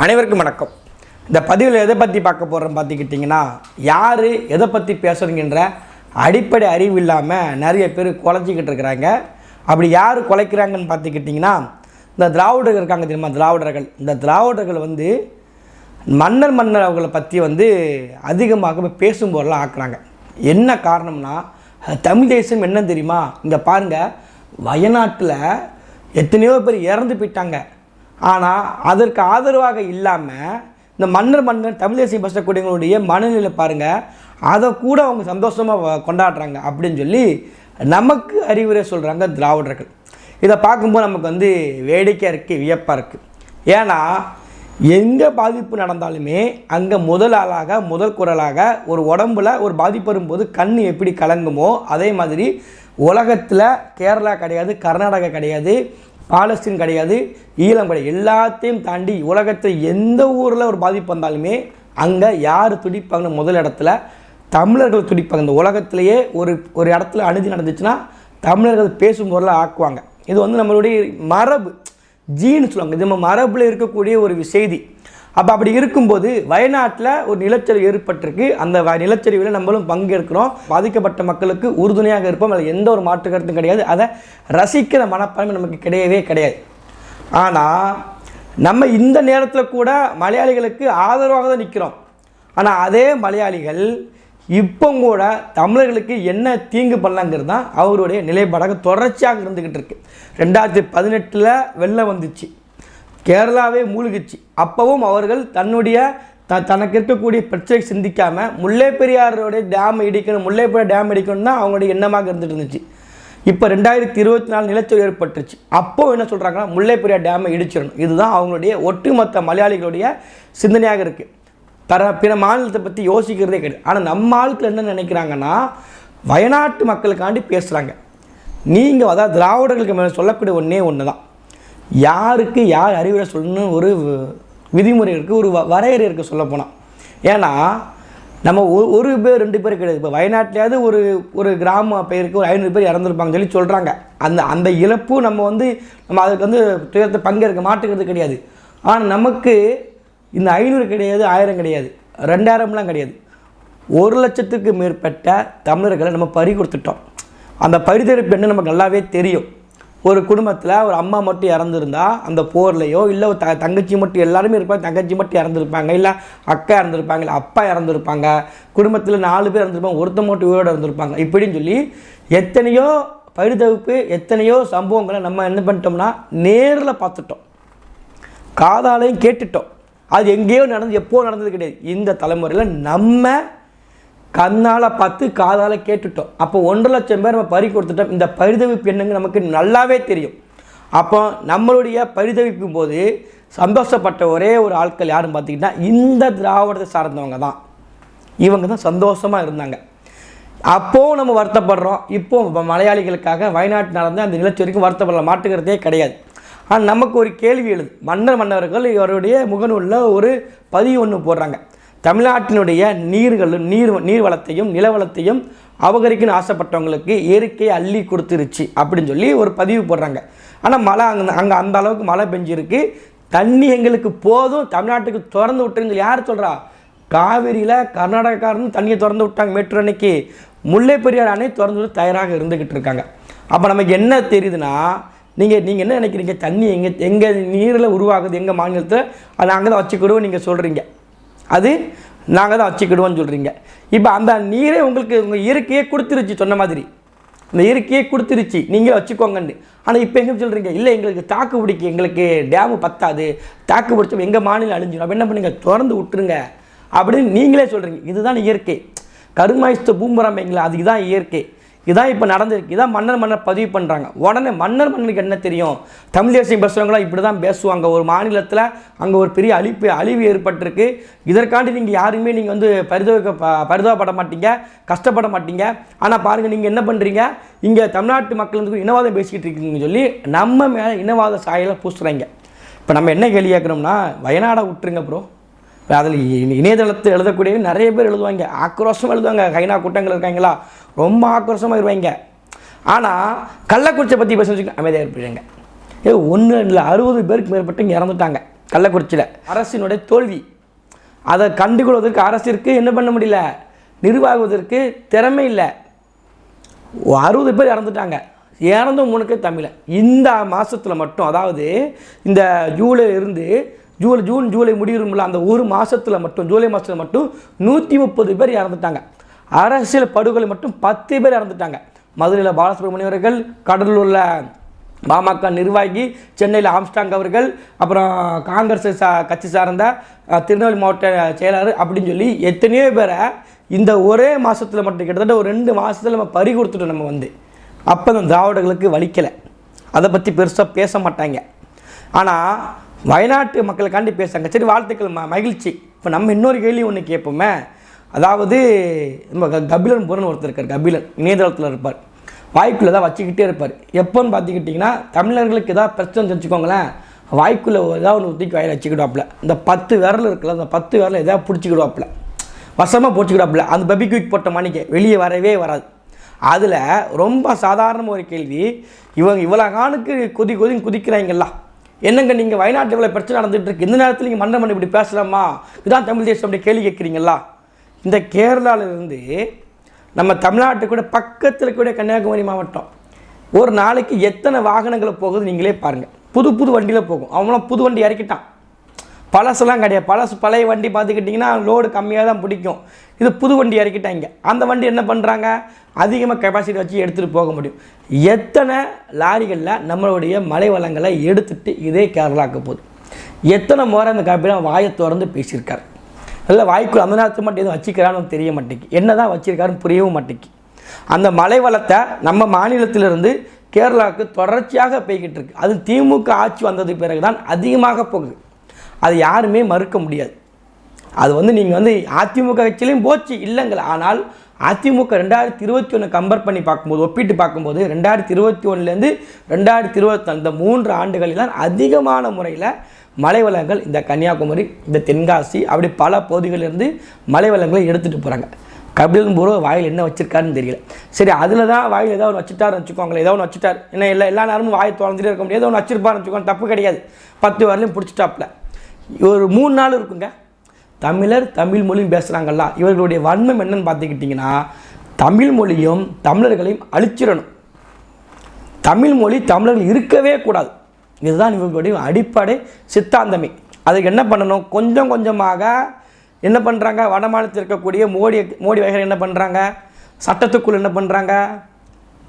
அனைவருக்கும் வணக்கம். இந்த பதிவில் எதை பற்றி பார்க்க போகிறோம் பார்த்துக்கிட்டிங்கன்னா யார் எதை பற்றி பேசுகிறீங்கன்ற அடிப்படை அறிவு இல்லாமல் நிறைய பேர் குலைச்சிக்கிட்டு இருக்கிறாங்க. அப்படி யார் குலைக்கிறாங்கன்னு பார்த்துக்கிட்டிங்கன்னா இந்த திராவிடர்கள் இருக்காங்க தெரியுமா? திராவிடர்கள். இந்த திராவிடர்கள் வந்து மன்னர் மன்னர் அவர்களை பற்றி வந்து அதிகமாக பேசும்போதெல்லாம் ஆக்குறாங்க. என்ன காரணம்னா தமிழ் தேசம் என்ன தெரியுமா? இங்கே பாருங்கள் வயநாட்டில் எத்தனையோ பேர் இறந்து போயிட்டாங்க. ஆனால் அதற்கு ஆதரவாக இல்லாமல் இந்த மன்னர் மன்னர் தமிழ் தேசிய பேசக்கூடியவங்களுடைய மனநிலை பாருங்கள் அதை கூட அவங்க சந்தோஷமாக கொண்டாடுறாங்க அப்படின்னு சொல்லி நமக்கு அறிவுரை சொல்கிறாங்க திராவிடர்கள். இதை பார்க்கும்போது நமக்கு வந்து வேடிக்கையாக இருக்குது வியப்பாக இருக்குது ஏன்னா எங்கே பாதிப்பு நடந்தாலுமே அங்கே முதல் ஆளாக முதல் குரலாக ஒரு உடம்புல ஒரு பாதிப்பு வரும்போது கண் எப்படி கலங்குமோ அதே மாதிரி உலகத்தில் கேரளா கிடையாது கர்நாடகா கிடையாது பாலஸ்தீன் கிடையாது ஈழம் கிடையாது. எல்லாத்தையும் தாண்டி உலகத்தில் எந்த ஊரில் ஒரு பாதிப்பு வந்தாலுமே அங்கே யார் துடிப்பாங்க முதல் இடத்துல தமிழர்கள் துடிப்பாங்க. இந்த உலகத்திலேயே ஒரு ஒரு இடத்துல அணுதி நடந்துச்சுன்னா தமிழர்கள் பேசும் பொருளாக ஆக்குவாங்க. இது வந்து நம்மளுடைய மரபு ஜீன்னு சொல்லுவாங்க. இது நம்ம மரபில் இருக்கக்கூடிய ஒரு செய்தி. அப்போ அப்படி இருக்கும்போது வயநாட்டில் ஒரு நிலச்சரிவு ஏற்பட்டிருக்கு. அந்த வ- நிலச்சரிவில் நம்மளும் பங்கேற்கிறோம். பாதிக்கப்பட்ட மக்களுக்கு உறுதுணையாக இருப்போம். அதில் எந்த ஒரு மாற்று கருத்தும் கிடையாது. அதை ரசிக்கிற மனப்பான்மை நமக்கு கிடையவே கிடையாது. ஆனால் நம்ம இந்த நேரத்தில் கூட மலையாளிகளுக்கு ஆதரவாக தான் நிற்கிறோம் ஆனால் அதே மலையாளிகள் இப்போ கூட தமிழர்களுக்கு என்ன தீங்கு பண்ணலாங்கிறது தான் அவருடைய நிலைப்பாடாக தொடர்ச்சியாக இருந்துக்கிட்டு இருக்கு. ரெண்டாயிரத்தி பதினெட்டில் வெளில வந்துச்சு. கேரளாவே மூழ்கிச்சு. அப்பவும் அவர்கள் தன்னுடைய த தனக்கு இருக்கக்கூடிய பிரச்சனை சிந்திக்காமல் முல்லை பெரியாரோடைய டேம் இடிக்கணும் முல்லை பெரியார் டேம் இடிக்கணும் தான் அவங்களுடைய எண்ணமாக இருந்துட்டு இருந்துச்சு. இப்போ ரெண்டாயிரத்தி இருபத்தி நாலு நிலச்சரிவு ஏற்பட்டுருச்சு. அப்போ என்ன சொல்கிறாங்கன்னா முல்லை பெரியார் டேமை இடிச்சிடணும். இதுதான் அவங்களுடைய ஒட்டுமொத்த மலையாளிகளுடைய சிந்தனையாக இருக்குது தர பிற மாநிலத்தை பற்றி யோசிக்கிறதே கிடையாது. ஆனால் நம்ம ஆட்கள் என்ன நினைக்கிறாங்கன்னா வயநாட்டு மக்களுக்காண்டி பேசுகிறாங்க நீங்கள் அதாவது திராவிடர்களுக்கு மேலே சொல்லக்கூடிய ஒன்றே ஒன்று தான் யாருக்கு யார் அறிவுரை சொல்லணும்னு ஒரு விதிமுறை இருக்குது ஒரு வ- வரையறை இருக்குது சொல்ல போனால் ஏன்னா நம்ம ஒ- ஒரு பேர் ரெண்டு பேர் கிடையாது. இப்போ வயநாட்டிலேயாவது ஒரு ஒரு கிராம பேருக்கு ஒரு ஐநூறு பேர் இறந்துருப்பாங்கன்னு சொல்லி சொல்கிறாங்க அந்த அந்த இழப்பு நம்ம வந்து நம்ம அதுக்கு வந்து துயரத்தை பங்கேற்க மாட்டுக்கிறது கிடையாது. ஆனால் நமக்கு இந்த ஐநூறு கிடையாது ஆயிரம் கிடையாது ரெண்டாயிரம்லாம் கிடையாது. ஒரு லட்சத்துக்கு மேற்பட்ட தமிழர்களை நம்ம பறி கொடுத்துட்டோம். அந்த பரிதெடுப்பு என்ன நமக்கு நல்லாவே தெரியும். ஒரு குடும்பத்தில் ஒரு அம்மா மட்டும் இறந்துருந்தா அந்த போர்லையோ இல்லை ஒரு த தங்கச்சி மட்டும் எல்லாருமே இருப்பாங்க தங்கச்சி மட்டும் இறந்துருப்பாங்க இல்லை அக்கா இறந்துருப்பாங்க இல்லை அப்பா இறந்துருப்பாங்க குடும்பத்தில் நாலு பேர் இறந்துருப்பாங்க ஒருத்த மட்டும் உயிரோடு இருந்திருப்பாங்க. இப்படின்னு சொல்லி எத்தனையோ பரிதவிப்பு எத்தனையோ சம்பவங்களை நம்ம என்ன பண்ணிட்டோம்னா நேரில் பார்த்துட்டோம். காதாலையும் கேட்டுட்டோம். அது எங்கேயோ நடந்து எப்போ நடந்தது கிடையாது. இந்த தலைமுறையில் நம்ம கண்ணால் பார்த்து காதால் கேட்டுட்டோம். அப்போ ஒன்றரை லட்சம் பேர் நம்ம பறி கொடுத்துட்டோம். இந்த பரிதவிப்பு என்னங்க நமக்கு நல்லாவே தெரியும். அப்போ நம்மளுடைய பரிதவிக்கும் போது சந்தோஷப்பட்ட ஒரே ஒரு ஆட்கள் யாருன்னு பார்த்தீங்கன்னா இந்த திராவிடத்தை சார்ந்தவங்க தான். இவங்க தான் சந்தோஷமாக இருந்தாங்க. அப்போவும் நம்ம வருத்தப்படுறோம். இப்போ மலையாளிகளுக்காக வயநாட்டு நடந்த அந்த நிலச்சரிக்கும் வருத்தப்பட மாட்டுக்கிறதே கிடையாது. ஆனால் நமக்கு ஒரு கேள்வி எழுது. மன்னர் மன்னர்கள் இவருடைய முகநூலில் ஒரு பதிவு ஒன்று போடுறாங்க. தமிழ்நாட்டினுடைய நீர்களும் நீர் நீர் வளத்தையும் நிலவளத்தையும் அபகரிக்கணும்னு ஆசைப்பட்டவங்களுக்கு இயற்கை அள்ளி கொடுத்துருச்சு அப்படின்னு சொல்லி ஒரு பதிவு போடுறாங்க. ஆனால் மழை அங்கே அங்கே அந்த அளவுக்கு மழை பெஞ்சிருக்கு. தண்ணி எங்களுக்கு போதும் தமிழ்நாட்டுக்கு திறந்து விட்டுருங்க யார் சொல்கிறா காவிரியில் கர்நாடகாக்காரன் தண்ணியை திறந்து விட்டாங்க மேட்ரு அன்னைக்கு. முல்லை பெரியார் அணை திறந்து விட தயாராக இருந்துக்கிட்டு இருக்காங்க. அப்போ நமக்கு என்ன தெரியுதுன்னா நீங்கள் நீங்கள் என்ன நினைக்கிறீங்க? தண்ணி எங்கே எங்கள் நீரில் உருவாகுது எங்கள் மாநிலத்தில்? அதை நாங்கள் தான் வச்சுக்கிடுவோம் நீங்கள் சொல்கிறீங்க அது நாங்கள் தான் வச்சுக்கிடுவோம்னு சொல்கிறீங்க இப்போ அந்த நீரே உங்களுக்கு உங்கள் இயற்கையே கொடுத்துருச்சு சொன்ன மாதிரி. இந்த இயற்கையே கொடுத்துருச்சு. நீங்களே வச்சுக்கோங்கன்னு. ஆனால் இப்போ எங்கே சொல்கிறீங்க இல்லை எங்களுக்கு தாக்கு பிடிக்கும் எங்களுக்கு டேமு பத்தாது. தாக்கு பிடிச்சோம் எங்கள் மாநிலம் அழிஞ்சிடும். அப்போ என்ன பண்ணுங்க? திறந்து விட்டுருங்க. அப்படின்னு நீங்களே சொல்கிறீங்க இதுதான் இயற்கை. கருமாயிஸ்த பூம்பரம்பைங்களா அதுக்கு தான் இயற்கை. இதான் இப்போ நடந்திருக்கு. இதான் மன்னர் மன்னர் பதிவு பண்ணுறாங்க உடனே மன்னர் மன்னருக்கு என்ன தெரியும்? தமிழ் தேசிய பேசுகிறவங்களாம் இப்படி தான் பேசுவாங்க. ஒரு மாநிலத்தில் அங்கே ஒரு பெரிய அழிப்பு அழிவு ஏற்பட்டிருக்கு. இதற்காண்டி நீங்கள் யாருமே நீங்கள் வந்து பரிதவிக்க ப- பரிதாபப்பட மாட்டீங்க கஷ்டப்பட மாட்டீங்க. ஆனால் பாருங்கள் நீங்கள் என்ன பண்ணுறீங்க இங்கே தமிழ்நாட்டு மக்கள் வந்து இனவாதம் பேசிக்கிட்டு இருக்கீங்கன்னு சொல்லி நம்ம மேலே இனவாத சாயலை பூசுகிறாங்க இப்போ நம்ம என்ன கேள்வி கேட்குறோம்னா வயநாடை விட்டுருங்க ப்ரோ அதில் இணையதளத்தில் எழுதக்கூடிய நிறைய பேர் எழுதுவாங்க. ஆக்ரோஷமாக எழுதுவாங்க. கைனா கூட்டங்கள் இருக்காங்களா? ரொம்ப ஆக்ரோஷமாக இருவாங்க ஆனால் கள்ளக்குறிச்சியை பற்றி பேச வச்சுக்க அமைதியாக இருப்பாங்க. ஏ ஒன்று இல்லை. அறுபது பேருக்கு மேற்பட்டு இங்கே இறந்துட்டாங்க கள்ளக்குறிச்சியில். அரசினுடைய தோல்வி. அதை கண்டுகொள்வதற்கு அரசிற்கு என்ன பண்ண முடியல? நிர்வாகுவதற்கு திறமை இல்லை. அறுபது பேர் இறந்துட்டாங்க. இறந்த மூணுக்கு தமிழை. இந்த மாதத்தில் மட்டும் அதாவது இந்த ஜூலை இருந்து ஜூலை ஜூன் ஜூலை முடியும்ல அந்த ஒரு மாதத்தில் மட்டும் ஜூலை மாதத்தில் மட்டும் நூற்றி முப்பது பேர் இறந்துட்டாங்க. அரசியல் படுகொலை மட்டும் பத்து பேர் இறந்துட்டாங்க. மதுரையில் பாலசுப்ரமணியம் அவர்கள் கடலூரில் பாமக நிர்வாகி சென்னையில் ஆம்ஸ்டாங் அவர்கள் அப்புறம் காங்கிரஸ் சா கட்சி சார்ந்த திருநெல்வேலி மாவட்ட செயலாளர் அப்படின்னு சொல்லி எத்தனையோ பேரை இந்த ஒரே மாதத்தில் மட்டும் கிட்டத்தட்ட ஒரு ரெண்டு மாதத்தில் நம்ம பறி கொடுத்துட்டோம் நம்ம வந்து. அப்போ அந்த திராவிடர்களுக்கு வலிக்கலை. அதை பற்றி பெருசாக பேச மாட்டாங்க. ஆனால் வயநாட்டு மக்களுக்காண்டி பேசுகிறாங்க சரி வாழ்த்துக்கள் ம மகிழ்ச்சி. இப்போ நம்ம இன்னொரு கேள்வி ஒன்று கேட்போமே அதாவது நம்ம கபிலன் புரன் ஒருத்தர் இருக்கார் கபிலன். இணையதளத்தில் இருப்பார். வாய்க்குள்ளே தான் வச்சுக்கிட்டே இருப்பார். எப்போன்னு பார்த்துக்கிட்டிங்கன்னா தமிழர்களுக்கு ஏதாவது பிரச்சனை தெரிஞ்சுக்கோங்களேன் வாய்க்குள்ளே ஏதாவது ஒன்று ஊற்றிக்கு வாயில் வச்சுக்கிடுவாப்புல. இந்த பத்து விரல் இருக்குல்ல அந்த பத்து விரல் எதாவது பிடிச்சிக்கிடுவாப்புல. வசமாக பிடிச்சிக்கிடுவாப்புல அந்த பபி குயிக் போட்ட மணிக்கு வெளியே வரவே வராது. அதில் ரொம்ப சாதாரண ஒரு கேள்வி இவங்க இவ்வளோ காணுக்கு கொதி கொதி குதிக்கிறாங்கல்லாம் என்னங்க நீங்கள் வயநாட்டில் இவ்வளோ பிரச்சனை நடந்துகிட்டு இருக்கு? இந்த நேரத்தில் நீங்கள் மன்றம் இப்படி பேசலாமா? இதுதான் தமிழ் தேசம் அப்படி கேள்வி கேட்குறீங்களா? இந்த கேரளாவிலிருந்து நம்ம தமிழ்நாட்டு கூட பக்கத்தில் கூட கன்னியாகுமரி மாவட்டம். ஒரு நாளைக்கு எத்தனை வாகனங்களை போகுது நீங்களே பாருங்கள் புது புது வண்டியில் போகும். அவங்களாம் புது வண்டி இறக்கிட்டான். பழசுலாம் கிடையாது. பழசு பழைய வண்டி பார்த்துக்கிட்டிங்கன்னா லோடு கம்மியாக தான் பிடிக்கும். இது புது வண்டி இறக்கிட்டாங்க. அந்த வண்டி என்ன பண்ணுறாங்க அதிகமாக கெப்பாசிட்டி வச்சு எடுத்துகிட்டு போக முடியும். எத்தனை லாரிகளில் நம்மளுடைய மலை வளங்களை எடுத்துட்டு இதே கேரளாவுக்கு போகுது. எத்தனை முறை அந்த கபிலம் வாயை திறந்து பேசியிருக்காரு. இல்லை வாய்க்குள் அந்த நேரத்தில் மட்டும் எதுவும் வச்சுக்கிறான்னு தெரிய மாட்டேங்கி என்ன தான் வச்சுருக்காருன்னு புரியவும் மாட்டேங்கி அந்த மலை வளத்தை நம்ம மாநிலத்திலிருந்து கேரளாவுக்கு தொடர்ச்சியாக போய்கிட்டு இருக்கு. அது திமுக ஆட்சி வந்ததுக்கு பிறகு தான் அதிகமாக போகுது. அது யாருமே மறுக்க முடியாது. அது வந்து நீங்கள் வந்து அதிமுக கட்சியிலையும் போச்சு இல்லைங்களா? ஆனால் அதிமுக ரெண்டாயிரத்தி இருபத்தி ஒன்று கம்பேர் பண்ணி பார்க்கும்போது ஒப்பிட்டு பார்க்கும்போது ரெண்டாயிரத்தி இருபத்தி ஒன்றுலேருந்து ரெண்டாயிரத்தி இருபத்தி இந்த மூன்று ஆண்டுகளில் தான் அதிகமான முறையில் மலை வளங்கள் இந்த கன்னியாகுமரி இந்த தென்காசி அப்படி பல பகுதிகளிலிருந்து மலை வளங்களை எடுத்துகிட்டு போகிறாங்க கபிலன் பூர்வ வாயில் என்ன வச்சிருக்காருன்னு தெரியல. சரி அதில் தான் வாயில் ஏதாவது ஒன்று வச்சுட்டாருன்னு வச்சுக்கோங்களேன் ஏதோ ஒன்று வச்சுட்டார். ஏன்னா எல்லா எல்லா நேரமும் வாயை திறந்துட்டே இருக்க முடியாது ஏதோ ஒன்று வச்சிருப்பாருன்னு வச்சுக்கோங்க தப்பு கிடையாது. பத்து வரலையும் பிடிச்சிட்டாப்புல. ஒரு மூணு நாள் இருக்குங்க. தமிழர் தமிழ் மொழியும் பேசுகிறாங்கல்ல இவர்களுடைய வன்மம் என்னன்னு பார்த்துக்கிட்டிங்கன்னா தமிழ் மொழியும் தமிழர்களையும் அழிச்சிடணும். தமிழ் மொழி தமிழர்கள் இருக்கவே கூடாது. இதுதான் இவர்களுடைய அடிப்படை சித்தாந்தமே. அதுக்கு என்ன பண்ணணும்? கொஞ்சம் கொஞ்சமாக என்ன பண்ணுறாங்க வட மாநிலத்தில் இருக்கக்கூடிய மோடி மோடி வகைகள் என்ன பண்ணுறாங்க சட்டத்துக்குள் என்ன பண்ணுறாங்க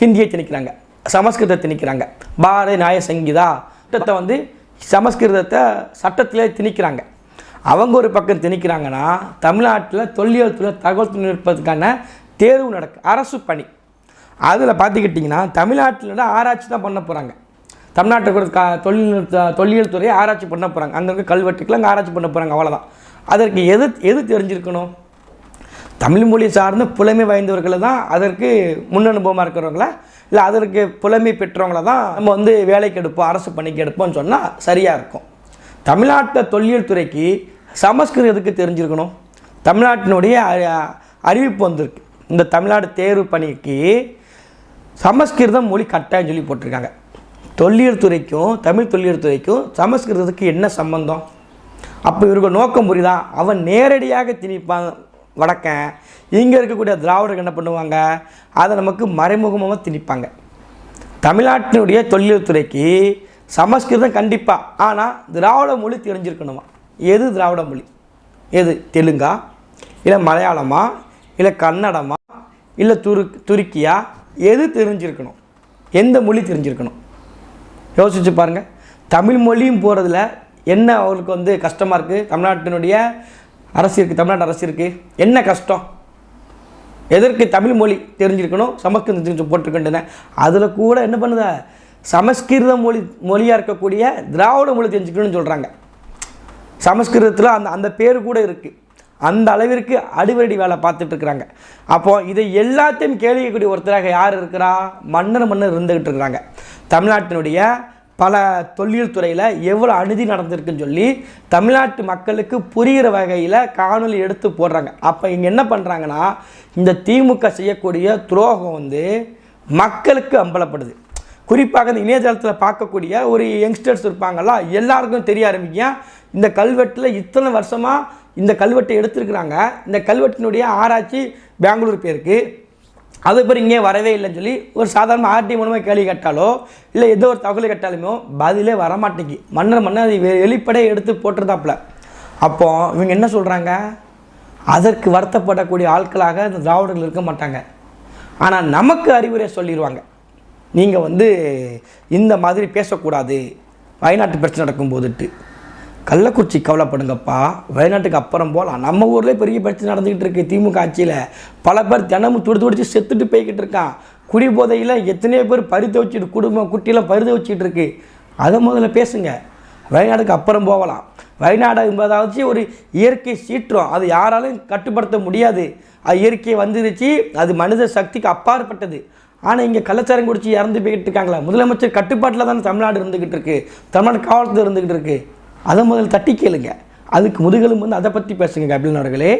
ஹிந்தியை திணிக்கிறாங்க. சமஸ்கிருதத்தை திணிக்கிறாங்க. பாரதி நியாய சங்கீதா திட்டத்தை வந்து சமஸ்கிருதத்தை சட்டத்திலே திணிக்கிறாங்க. அவங்க ஒரு பக்கம் திணிக்கிறாங்கன்னா தமிழ்நாட்டில் தொல்லியல் தகவல் தொழில்நுட்பத்துக்கான தேர்வு நடக்கு அரசு பணி. அதில் பார்த்துக்கிட்டிங்கன்னா தமிழ்நாட்டில் ஆராய்ச்சி தான் பண்ண போகிறாங்க தமிழ்நாட்டில் கூட கா தொழில்நுட்ப தொல்லியல் துறையை ஆராய்ச்சி பண்ண போகிறாங்க அங்கே இருக்க கல்வெட்டுக்கெல்லாம் அங்கே ஆராய்ச்சி பண்ண போகிறாங்க அவ்வளோதான் அதற்கு எது எது தெரிஞ்சிருக்கணும்? தமிழ் மொழி சார்ந்த புலமை வாய்ந்தவர்களை தான் அதற்கு முன் அனுபவமாக இருக்கிறவங்கள? இல்லை அதற்கு புலமை பெற்றவங்கள தான் நம்ம வந்து வேலைக்கு எடுப்போம் அரசு பணிக்கு எடுப்போம்னு சொன்னால் சரியாக இருக்கும். தமிழ்நாட்டில் தொல்லியல் துறைக்கு சமஸ்கிருதத்துக்கு தெரிஞ்சிருக்கணும்? தமிழ்நாட்டினுடைய அ- அறிவிப்பு வந்திருக்கு. இந்த தமிழ்நாடு தேர்வு பணிக்கு சமஸ்கிருதம் மொழி கட்டாயம் சொல்லி போட்டிருக்காங்க. தொல்லியல் துறைக்கும் தமிழ் தொல்லியல் துறைக்கும் சமஸ்கிருதத்துக்கு என்ன சம்பந்தம்? அப்போ இவருக்கு நோக்கம் புரியுதா? அவன் நேரடியாக திணிப்பான் வடக்கன் இங்கே இருக்கக்கூடிய திராவிடர்கள் என்ன பண்ணுவாங்க? அதை நமக்கு மறைமுகமாக திணிப்பாங்க. தமிழ்நாட்டினுடைய தொழில் துறைக்கு சமஸ்கிருதம் கண்டிப்பாக ஆனால் திராவிட மொழி தெரிஞ்சிருக்கணுமா? எது திராவிட மொழி? எது தெலுங்கா? இல்லை மலையாளமா? இல்லை கன்னடமா? இல்லை துரு துருக்கியா? எது தெரிஞ்சிருக்கணும்? எந்த மொழி தெரிஞ்சிருக்கணும்? யோசிச்சு பாருங்கள் தமிழ் மொழியும் போகிறதுல என்ன அவங்களுக்கு வந்து கஷ்டமாக இருக்குது தமிழ்நாட்டினுடைய அரசு இருக்குது தமிழ்நாட்டு அரசு இருக்குது என்ன கஷ்டம்? எதற்கு தமிழ் மொழி தெரிஞ்சிருக்கணும்? சமஸ்கிருதம் தெரிஞ்சு போட்டிருக்கின்றன. அதில் கூட என்ன பண்ணுதா? சமஸ்கிருத மொழி மொழியாக இருக்கக்கூடிய திராவிட மொழி தெரிஞ்சுக்கணும்னு சொல்கிறாங்க சமஸ்கிருதத்தில் அந்த அந்த பேர் கூட இருக்குது அந்த அளவிற்கு அடிவரடி வேலை பார்த்துட்டு இருக்கிறாங்க அப்போ இதை எல்லாத்தையும் கேள்விக்கக்கூடிய ஒருத்தராக யார் இருக்கிறா? மன்னர் மன்னர் இருந்துகிட்டு இருக்கிறாங்க. தமிழ்நாட்டினுடைய பல தொழில் துறையில் எவ்வளோ அநீதி நடந்திருக்குன்னு சொல்லி தமிழ்நாட்டு மக்களுக்கு புரிகிற வகையில் காணொளி எடுத்து போடுறாங்க. அப்போ இங்கே என்ன பண்ணுறாங்கன்னா இந்த திமுக செய்யக்கூடிய துரோகம் வந்து மக்களுக்கு அம்பலப்படுது. குறிப்பாக இந்த இணையதளத்தில் பார்க்கக்கூடிய ஒரு யங்ஸ்டர்ஸ் இருப்பாங்கல்ல எல்லாருக்கும் தெரிய ஆரம்பிக்கும் இந்த கல்வெட்டில் இத்தனை வருஷமாக இந்த கல்வெட்டை எடுத்திருக்கிறாங்க. இந்த கல்வெட்டினுடைய ஆராய்ச்சி பெங்களூர் பேருக்கு அது பேர் இங்கே வரவே இல்லைன்னு சொல்லி ஒரு சாதாரண ஆர்டி மூலமாக கேள்வி கேட்டாலோ இல்லை ஏதோ ஒரு தகவல் கேட்டாலுமோ பதிலே வரமாட்டேங்கி மன்னர் மன்னர் அதை வெ- எடுத்து போட்டிருந்தாப்புல. அப்போ இவங்க என்ன சொல்கிறாங்க அதற்கு வருத்தப்படக்கூடிய ஆட்களாக இந்த திராவிடர்கள் இருக்க மாட்டாங்க. ஆனால் நமக்கு அறிவுரை சொல்லிடுவாங்க நீங்கள் வந்து இந்த மாதிரி பேசக்கூடாது. வயநாட்டு பிரச்சனை நடக்கும் போதுட்டு கள்ளக்குறிச்சி கவலைப்படுங்கப்பா. வயநாட்டுக்கு அப்புறம் போகலாம் நம்ம ஊர்லேயே பெரிய பிரச்சனை நடந்துக்கிட்டு இருக்கு திமுக ஆட்சியில். பல பேர் தினமும் துடி துடிச்சு செத்துட்டு போய்கிட்டு இருக்கான். குடி போதையில் எத்தனையோ பேர் பருத்த வச்சுட்டு குடும்பம் குட்டியெல்லாம் பருத வச்சுட்டு இருக்கு. அதை முதல்ல பேசுங்க. வயநாடுக்கு அப்புறம் போகலாம். வயநாடு என்பதாவது ஒரு இயற்கை சீற்றம். அது யாராலும் கட்டுப்படுத்த முடியாது. அது இயற்கை வந்துருச்சு. அது மனித சக்திக்கு அப்பாற்பட்டது. ஆனால் இங்கே கள்ளச்சாரம் குடிச்சு இறந்து போய்கிட்டு இருக்காங்களா. முதலமைச்சர் கட்டுப்பாட்டில் தானே தமிழ்நாடு இருந்துக்கிட்டு இருக்கு. தமிழ்நாடு காவல்துறை இருந்துக்கிட்டு இருக்குது அதை முதல்ல தட்டி கேளுங்க. அதுக்கு முதுகெலும் வந்து அதை பற்றி பேசுங்க கபிலன் அவர்களே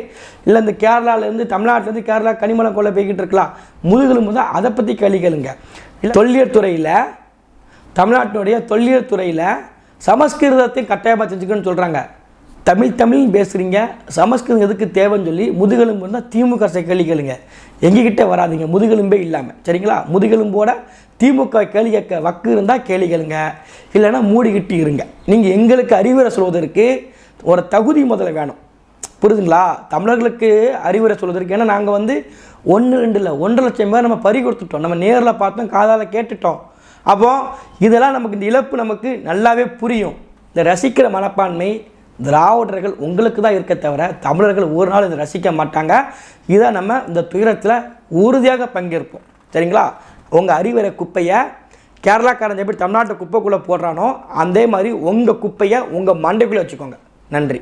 இல்லை இந்த கேரளாலேருந்து தமிழ்நாட்டிலேருந்து கேரளா கனிமலம் கொள்ள போய்கிட்டு இருக்கலாம். முதுகெலும் வந்து அதை பற்றி கேள்வி கேளுங்க. இல்லை தொல்லியல் துறையில் தமிழ்நாட்டினுடைய தொல்லியல் துறையில் சமஸ்கிருதத்தை கட்டாயமாக செஞ்சுக்கணும்னு சொல்கிறாங்க தமிழ் தமிழ் பேசுகிறீங்க சமஸ்கிருதம் எதுக்கு தேவைன்னு சொல்லி முதுகெலும்பு இருந்தால் திமுக கேள்வி கேளுங்க. எங்ககிட்ட வராதீங்க முதுகெலும்பே இல்லாமல் சரிங்களா? முதுகெலும்போட திமுக கேள்வி கேட்க வக்கு இருந்தால் கேள்வி கேளுங்க. இல்லைன்னா மூடிக்கிட்டு இருங்க. நீங்கள் எங்களுக்கு அறிவுரை சொல்வதற்கு ஒரு தகுதி முதல்ல வேணும். புரியுதுங்களா? தமிழர்களுக்கு அறிவுரை சொல்வதற்கு. ஏன்னா நாங்கள் வந்து ஒன்று ரெண்டு இல்லை ஒன்றரை லட்சம் பேர் நம்ம பறி கொடுத்துட்டோம். நம்ம நேரில் பார்த்தோம் காதால் கேட்டுட்டோம். அப்போ இதெல்லாம் நமக்கு இந்த இழப்பு நமக்கு நல்லாவே புரியும். இந்த ரசிக்கிற மனப்பான்மை திராவிடர்கள் உங்களுக்கு தான் இருக்க தவிர தமிழர்கள் ஒரு நாள் இதை ரசிக்க மாட்டாங்க. இதை நம்ம இந்த துயரத்தில் உறுதியாக பங்கேற்போம். சரிங்களா? உங்கள் அறிவுரை குப்பையை கேரளாக்காரன் எப்படி தமிழ்நாட்டு குப்பைக்குள்ளே போடுறானோ அதே மாதிரி உங்கள் குப்பையை உங்கள் மண்டைக்குள்ளே வச்சுக்கோங்க. நன்றி.